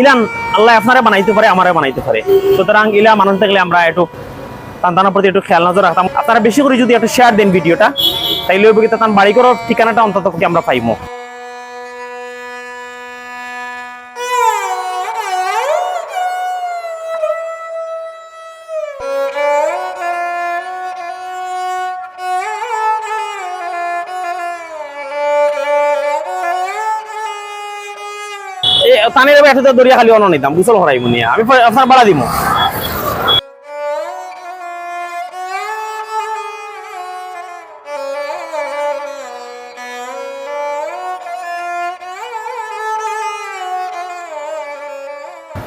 ইলান আল্লাহ আপনারা বানাইতে পারে, আমারে বানাইতে পারে। সুতরাং ইলা মানুষ থাকলে আমরা একটু সন্তানের প্রতি একটু খেয়াল নজর রাখতাম। আপনারা বেশি করে যদি একটু শেয়ার দেন ভিডিওটা, তাইলে তার বাড়ি করার ঠিকানাটা অন্তত আমরা আমরা পাইমো এ তানের একটা দরিয়া খালি অন নিতাম গুসল হরাইমু নিয়ে। আমি আপনার বাড়া দিমু।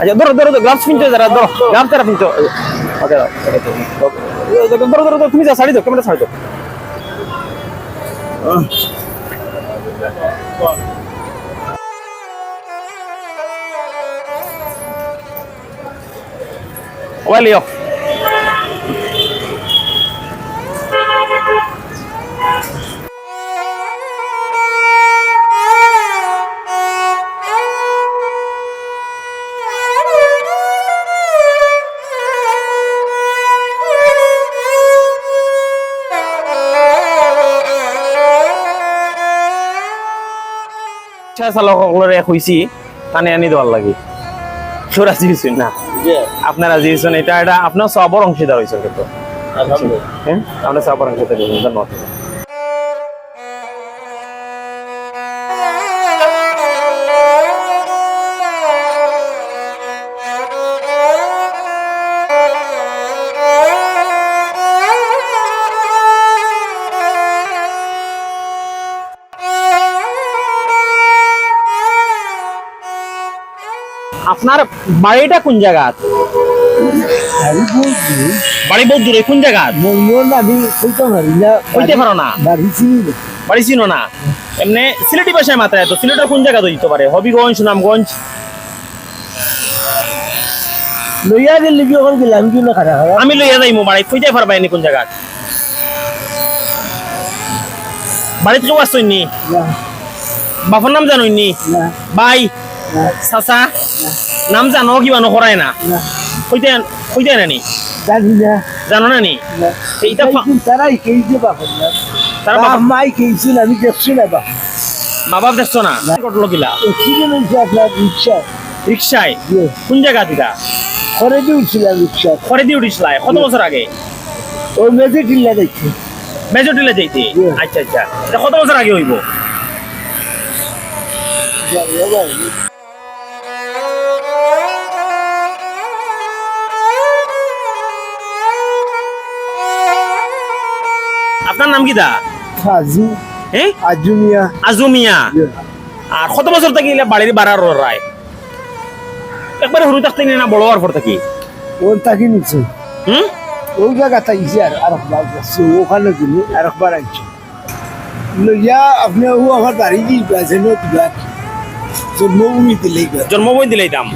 আচ্ছা ধরো ধরো গ্লাভস পিনছো যারা, ধরো গ্লাভস ওকে ধরো ধরো ধরো, তুমি যা শাড়ি দাও, ক্যামেরা শাড়ি দাও। ওয়ালি অফ চালকসকলৰে খুঁজছি টানি আনি দেওয়ার লাগে রাজি না আপনার রাজি হয়েছেন এটা এটা আপনার সবর অংশীদার হয়েছে কিন্তু। হ্যাঁ? আপনার সবর অংশীদার ধন্যবাদ আপনার বাড়িটা কোন জায়গা বাড়ি বহুত দূরে কোন জায়গা কইতে না পারো না। বাড়ি চিনি না। বাড়ি চিনো না এমনি সিলেটি ভাষায় মাত্রায় তো সিলেটের কোন জায়গা দিতে পারে? হবিগঞ্জ সুনামগঞ্জ লইয়া গেলে কি ওখানে গেলাম কি না খারাপ খারাপ আমি লইয়া যাইমু বাড়ি কইতে পারবা এনে কোন জায়গা বাড়িতে কেউ নি? বাপর নাম জানোই নি? বাই। না চাচা নাম জানো কিবা নকরায় না? কইতে নানি? জানো না। নি না এইটা ফা- কিন্তু তারাই খেয়েছে বাপন না তারা বাপ বাপ- মাই খেয়েছিল আমি দেখছি না বাপ। মা বাপ দেখছ রিক্সা রিক্সায় কোন জায়গা দিদা রিক্সা খরে দিয়ে কত বছর আগে? ওই টিল্লা দেখছি. আচ্ছা আচ্ছা। কত বছর আগে হইব? আপনার নাম কি দা? ফাজু হ্যাঁ আজুমিয়া। আজুমিয়া। আর কত বছর থাকি বাড়ির বাড়ার রায়? একবারে থাকতে না বড় হওয়ার পর থাকি? ওর তাকে নিচ্ছে হুম? ওই জায়গা আর যাচ্ছে। ওখানে গেলে আরেকবার আইছে। লইয়া আপনি ও আমার বাড়ি দিয়ে জন্মভূমি দিলে জন্মবই দিলেই দাম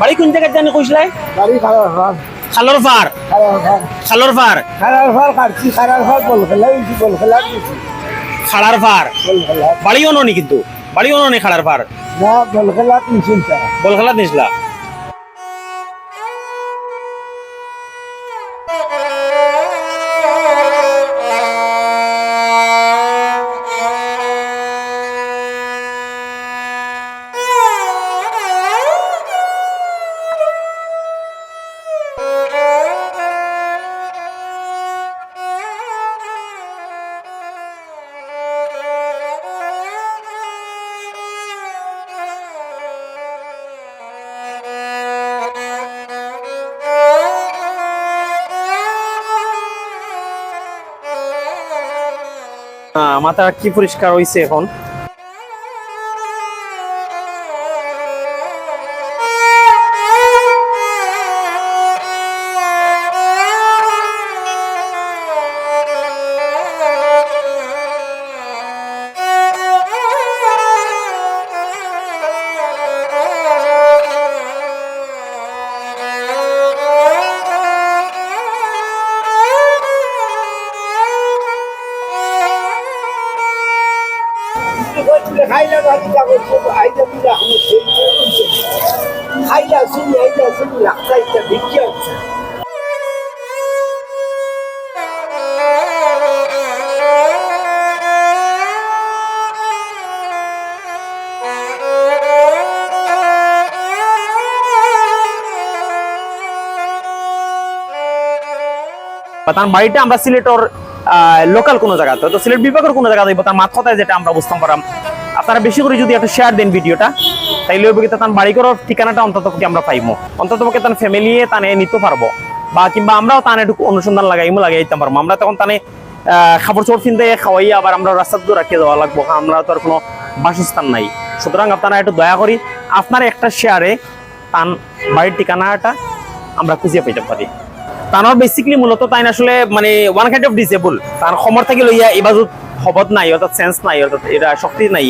বাড়ি কোন জায়গায় জানি কইসলাই বাড়ি খালার ফার খালর ফার খারাপ ফার খালর ফার কাটছি খালার ফার বল খেলা বল খেলা খালার ফার বল খেলা বাড়িও ননি কিন্তু। বাড়িও নি খালার ফার না বল খেলা তিন বল খেলা নিসলা মাথা কি পরিষ্কার হয়েছে এখন? খাইলা শুনি আইটা শুনি ইটা দেখি আছে তার বাড়িটা আমরা সিলেটর লোকাল কোনো জায়গাতে তো সিলেট বিভাগের কোনো জায়গা যাইব তার মাথায় যেটা আমরা বুঝতাম পারাম আপনারা বেশি করে যদি একটা শেয়ার দেন ভিডিওটা তাইলে ওই তার বাড়ি করার ঠিকানাটা অন্তত আমরা পাইমো। অন্তত তার ফ্যামিলি তানে নিতে পারব। বা কিংবা আমরাও তানে একটু অনুসন্ধান লাগাইমো লাগাই দিতে পারব। আমরা তখন তানে খাবার চোর কিনতে খাওয়াই আবার আমরা রাস্তা দূর রাখিয়ে দেওয়া লাগবো। আমরা তো আর কোনো বাসস্থান নাই। সুতরাং আপনারা একটু দয়া করি, আপনার একটা শেয়ারে তান বাড়ির ঠিকানাটা আমরা খুঁজে পেতে পারি। তানোর বেসিকলি মূলত তাই আসলে মানে ওয়ান কাইন্ড অফ ডিসেবল তার সমর থেকে লইয়া এই বাজুত হবত নাই, অর্থাৎ সেন্স নাই, অর্থাৎ এটা শক্তি নাই।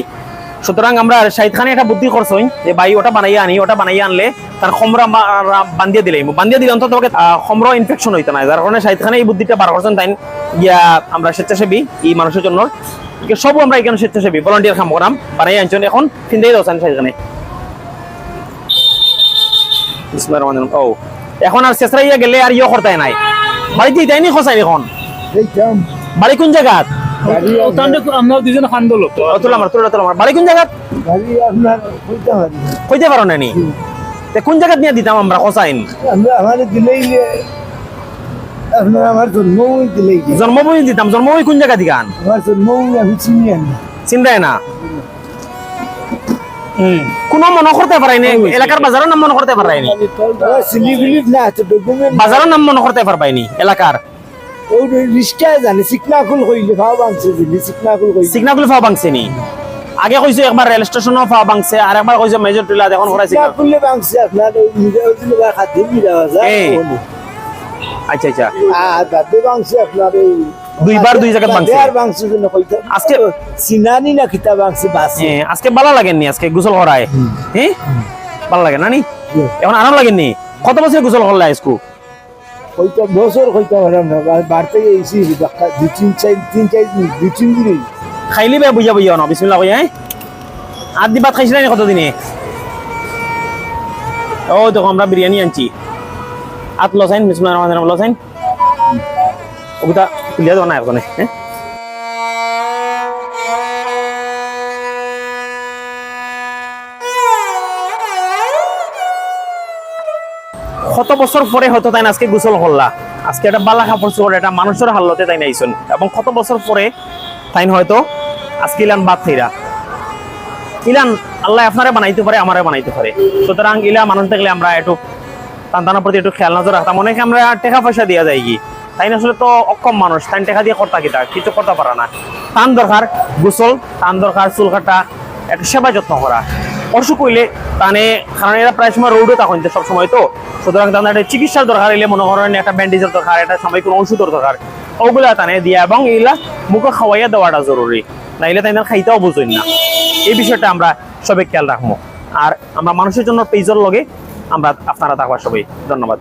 সুতরাং আমরা শাহিদ খানে একটা বুদ্ধি করছই যে ভাই ওটা বানাইয়া আনি ওটা বানাইয়া আনলে তার খমরা বান্ধিয়ে দিলে বান্ধিয়ে দিলে অন্তত ওকে খমরা ইনফেকশন হইতো না। যার কারণে শাহিদ খানে এই বুদ্ধিটা বার করছেন তাই গিয়া আমরা স্বেচ্ছাসেবী এই মানুষের জন্য। সব আমরা এখানে স্বেচ্ছাসেবী ভলান্টিয়ার কাম করাম। বানাই আনছেন এখন ফিন্দেই দোসান শাহিদ খানে। ও এখন আর শেষরাইয়া গেলে আর ইয়ে করতে নাই। বাড়িতে যাইনি খসাই এখন? বাড়ি কোন জায়গাত? তুলা বাড়ি কোন জায়গাত? বাড়ি আপনার কইতে পারি। না। কইতে পারো না নি? তে কোন জায়গাত নিয়ে দিতাম আমরা খসাইন আমরা আমার দিলেই আপনার আমার জন্মই দিলেই জন্মভূমি দিতাম। জন্মভূমি কোন জায়গা দিগান আমার জন্মই আমি চিনি আনি। চিন্তায় না? কোনো মনে করতে পারাইনি এলাকার বাজারের নাম মনে করতে পারাইনি না। বাজারের নাম মনে করতে পারবাইনি এলাকার। ওই রিস্কায় জানে চিকনাকুল কইলে ভাও বাংছে দিলি চিকনাকুল কইলে। সিগনাগুলো ফাওয়া বাংছে নি? আগে কইছো একবার রেল স্টেশনও ফাওয়া বাংছে আর একবার কইছো মেজর টিলা এখন করাইছে চিকনাকুলে বাংছে আপনার ওই মিরা দিলে বা খাদ্য মিরা যায়। আচ্ছা আচ্ছা। আর দাদু বাংছে আপনার ওই দুইবার দুই। আর জন্য কইতে আজকে- সিনানি না কিতা বাসে আজকে ভালো লাগেননি আজকে গোসল করায় হ্যাঁ ভালো লাগে না নি। এখন আরাম লাগেননি কত বছর গোসল করলে আজকু কইতে বছর কইতে পারলাম না বাড়তে গেছি দুই তিন চার তিন চার দুই তিন দিন খাইলি বে, বুঝা বুঝা না বিসমিল্লা কই হ্যাঁ? আট দি ভাত খাইছিলেন কতদিনে? ও, দেখো, আমরা বিরিয়ানি আনছি। আত লসাইন বিসমিল্লা রহমান রহিম, লসাইন। ওটা খুলিয়া দেওয়া না, এখন হ্যাঁ? কত বছর পরে হয়তো তাই আজকে গোসল করলা? আজকে একটা বালা কাপড় চোপড়, একটা মানুষের হালতে তাই নাইছেন এবং কত বছর পরে তাই হয়তো আজকে ইলান বাদ থেরা ইলান আল্লাহ আপনারে বানাইতে পারে, আমারে বানাইতে পারে। সুতরাং ইলা মানুষ দেখলে আমরা একটু তান্তানোর প্রতি একটু খেয়াল নজর রাখতাম। অনেকে আমরা টাকা পয়সা দিয়া যায় কি। তাই আসলে তো অক্ষম মানুষ, তাই টাকা দিয়ে কর্তা কিতা? কিছু করতে পারে না। টান দরকার গোসল টান দরকার চুল কাটা, একটু সেবা যত্ন করা। অসুখ হইলে তানে কারণ এরা প্রায় সময় রোডও তখন সব সময় তো। সুতরাং তাদের একটা চিকিৎসার দরকার, এলে মনে করেন একটা ব্যান্ডেজের দরকার, একটা সাময়িক কোনো ওষুধের দরকার। ওগুলা তানে দিয়া এবং এগুলা মুখে খাওয়াইয়া দেওয়াটা জরুরি। নাইলে তাই খাইতেও বুঝুন না। এই বিষয়টা আমরা সবাই খেয়াল রাখব। আর আমরা মানুষের জন্য পেজর লগে আমরা আপনারা থাকবা সবাই। ধন্যবাদ।